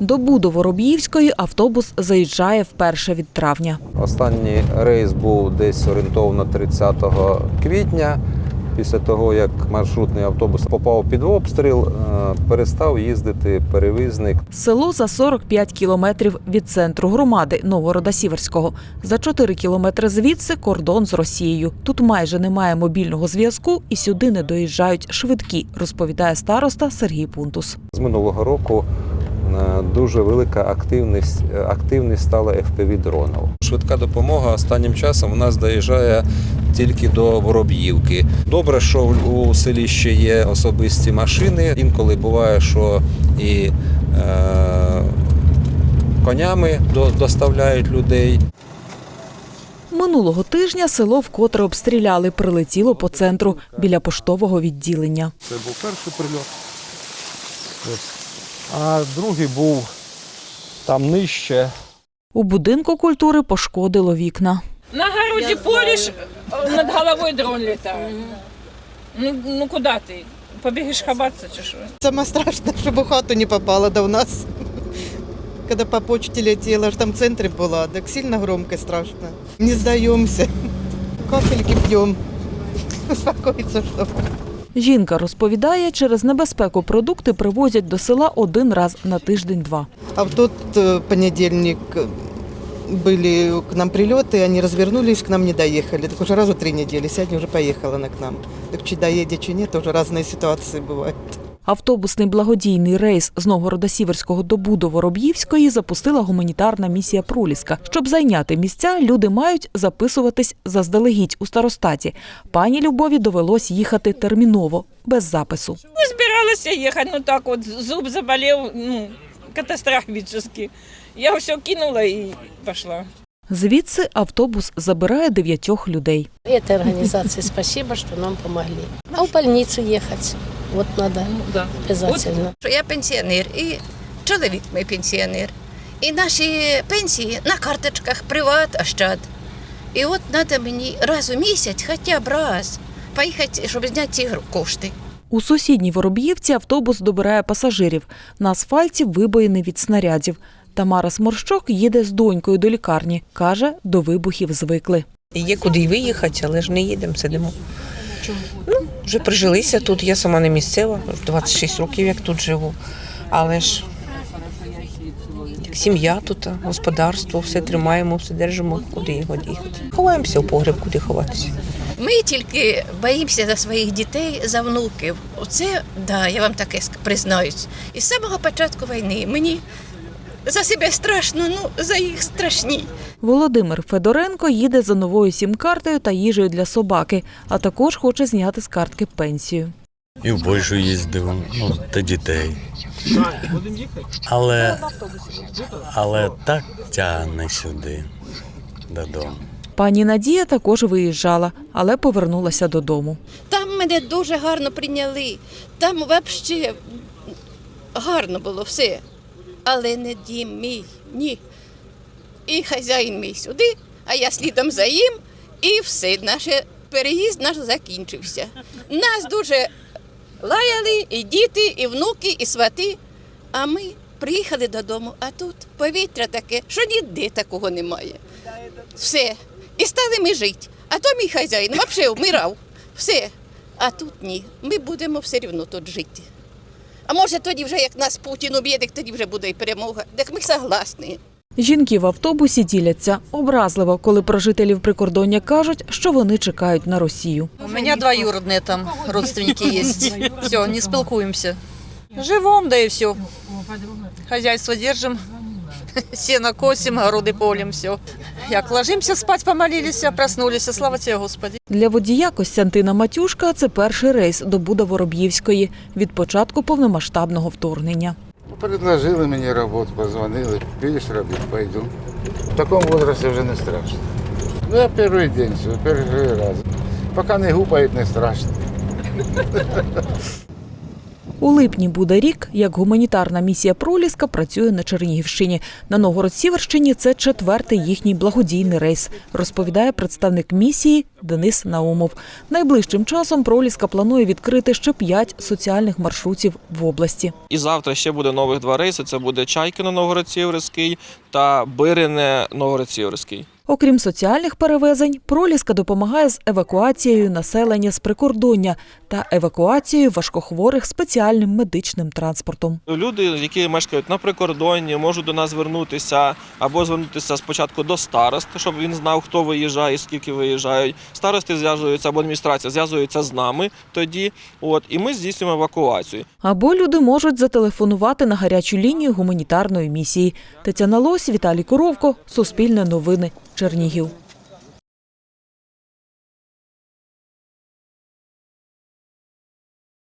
До Будово-Роб'ївської автобус заїжджає вперше від травня. Останній рейс був десь орієнтовно 30 квітня. Після того, як маршрутний автобус попав під обстріл, е, перестав їздити перевізник. Село за 45 кілометрів від центру громади Новгорода Сіверського. За 4 кілометри звідси кордон з Росією. Тут майже немає мобільного зв'язку і сюди не доїжджають швидкі, розповідає староста Сергій Пунтус. З минулого року дуже велика активність, е, активність стала fpv дронів. Швидка допомога останнім часом у нас доїжджає тільки до Вороб'ївки. Добре, що у селі ще є особисті машини. Інколи буває, що і е, конями до- доставляють людей. Минулого тижня село вкотре обстріляли, прилетіло по центру біля поштового відділення. Це був перший прильот. Ось А другий був там нижче. У будинку культури пошкодило вікна. На городе полишь, над головой дрон летает. Ну, ну куда ты? Побежишь хабаться, чи що? Самое страшное, чтобы в хату не попала до у нас. Когда по почте летела, аж там в центре была, так сильно громко и страшно. Не сдаемся. Капельки пьем. Успокоиться, что Жінка розповідає, через небезпеку продукти привозять до села один раз на тиждень-два. А в тот э, понедельник э, были к нам прилеты, они развернулись, к нам не доехали. Так уже разу три недели, сегодня уже поехала она к нам. Так чи доедет, чи нет, тоже разные ситуации бывают. Автобусний благодійний рейс з Новгорода Сіверського до Будово-Роб'ївської запустила гуманітарна місія Проліска. Щоб зайняти місця, люди мають записуватись заздалегідь у старостаті. Пані Любові довелось їхати терміново, без запису. Не збиралася їхати, ну так от зуб заболів, ну, катастрофічний. Я все кинула і пішла. Звідси автобус забирає дев'ятьох людей. Этой организации спасибо, что нам помогли. А в больницу ехать, вот надо Да. обязательно. що я пенсіонер, і чоловік мій пенсіонер. І наші пенсії на карточках приват, ощад. І от треба мені раз у місяць, хоча б раз, поїхати, щоб зняти ці кошти. У сусідній Вороб'ївці автобус добирає пасажирів. На асфальті вибоїни від снарядів. Тамара Сморщок їде з донькою до лікарні. Каже, до вибухів звикли. Є куди й виїхати, але ж не їдемо, сидимо. Ну, вже прижилися тут. Я сама не місцева, 26 років як тут живу. Але ж як сім'я тут, господарство, все тримаємо, все держимо, куди його їхати. Ховаємося в погреб, куди ховатися. Ми тільки боїмося за своїх дітей, за внуків. Оце, да, я вам таке признаюсь. І з самого початку війни мені за себе страшно, ну за їх страшні. Володимир Федоренко їде за новою сім-картою та їжею для собаки, а також хоче зняти з картки пенсію. І в Польщу їздив, ну, та дітей. Але, але так тягне сюди, додому. Пані Надія також виїжджала, але повернулася додому. Там мене дуже гарно прийняли. Там взагалі гарно було все. Але не дім мій, ні. І хазяїн мій сюди, а я слідом за їм, і все, наш переїзд наш закінчився. Нас дуже лаяли і діти, і внуки, і свати. А ми приїхали додому, а тут повітря таке, що ніде такого немає. Все. І стали ми жити. А то мій хазяїн взагалі вмирав. Все. А тут ні. Ми будемо все одно тут жити. А може тоді вже як нас Путін уб'є, так тоді вже буде і перемога. Так ми согласні. Жінки в автобусі діляться образливо, коли про жителів прикордоння кажуть, що вони чекають на Росію. У мене двоюродні там родственники є. Все, не спілкуємося. Живом, да і все. Хазяйство держим, сено косим, городи полем, все. Як ложимся спать, помолились, проснулись, слава тебе, Господи. Для водія Костянтина Матюшка це перший рейс до Будово-Роб'ївської від початку повномасштабного вторгнення. Предложили мені роботу, позвонили, підеш робити, пойду. В такому возрасте вже не страшно. Ну, я перший день, перший раз. Поки не гупають, не страшно. У липні буде рік, як гуманітарна місія Проліска працює на Чернігівщині. На Новгород-Сіверщині це четвертий їхній благодійний рейс, розповідає представник місії Денис Наумов. Найближчим часом Проліска планує відкрити ще п'ять соціальних маршрутів в області. І завтра ще буде нових два рейси. Це буде Чайкино Новгород-Сіверський та Бирине Новгород-Сіверський. Окрім соціальних перевезень, Проліска допомагає з евакуацією населення з прикордоння та евакуацією важкохворих спеціальним медичним транспортом. Люди, які мешкають на прикордонні, можуть до нас звернутися або звернутися спочатку до старости, щоб він знав, хто виїжджає, скільки виїжджають. Старости зв'язуються або адміністрація зв'язується з нами тоді. От і ми здійснюємо евакуацію. Або люди можуть зателефонувати на гарячу лінію гуманітарної місії. Тетяна Лось, Віталій Коровко, Суспільне новини, Чернігів.